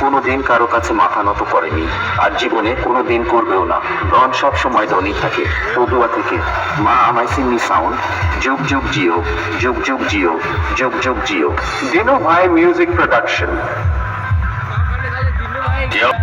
কোনোদিন কারও কাছে মাথা নত করেনি, আর জীবনে কোনোদিন করবেও না। ডন সব সময় ধনী থাকে পদুয়া থেকে মা আমার সিমনি সাউন্ড যুগ যুগ জিও, যুগ যুগ জিও, যুগ যুগ জিও। দিনু ভাই মিউজিক প্রোডাকশন Yep.